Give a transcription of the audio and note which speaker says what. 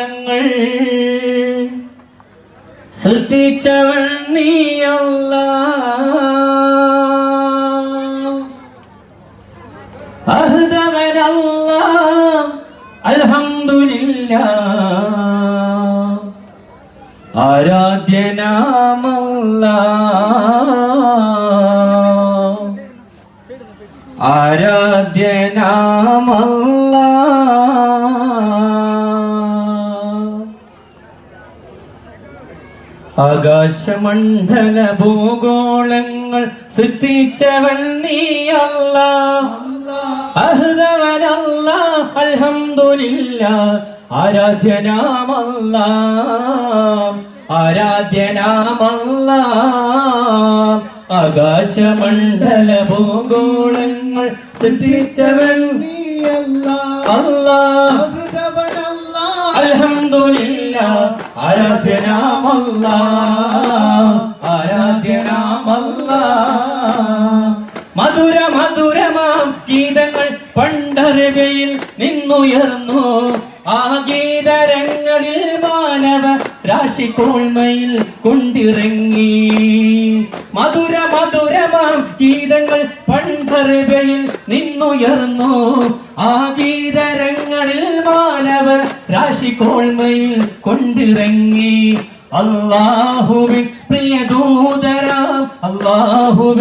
Speaker 1: ലോകങ്ങൾ സൃഷ്ടിച്ചവൾ നീയല്ല അഹ്ദവനല്ല അൽഹംദുലില്ല. ആരാധ്യനാമല്ല. ആരാധ്യനാമല്ല. ആകാശമണ്ഡല ഭൂഗോളങ്ങൾ സൃഷ്ടിച്ചവൻ നീയല്ല അഹ്ദവനല്ല അൽഹംദുലില്ല. ആരാധ്യനാമല്ല. ആരാധ്യനാമല്ല. ആകാശമണ്ഡല ഭൂഗോളങ്ങൾ സൃഷ്ടിച്ചവൻ അല്ലാ. അൽഹംദുലില്ല. ആരാധ്യനാമല്ല ആരാധ്യനാമല്ല മധുര മധുരമാം ഗീതങ്ങൾ പണ്ടറിവയിൽ നിന്നുയർന്നു. ആ ഗീതരങ്ങളിൽ മാനവ രാശിക്കോൾമയിൽ കൊണ്ടിറങ്ങി. മധുര മധുരമാം ഗീതങ്ങൾ പണ്ടറിവയിൽ നിന്നുയർന്നു. ആ ഗീതരങ്ങളിൽ മാനവ രാശിക്കോൾമയിൽ കൊണ്ടിറങ്ങി. അള്ളാഹുവിൻ പ്രിയ ദൂതരാം അള്ളാഹുവിൻ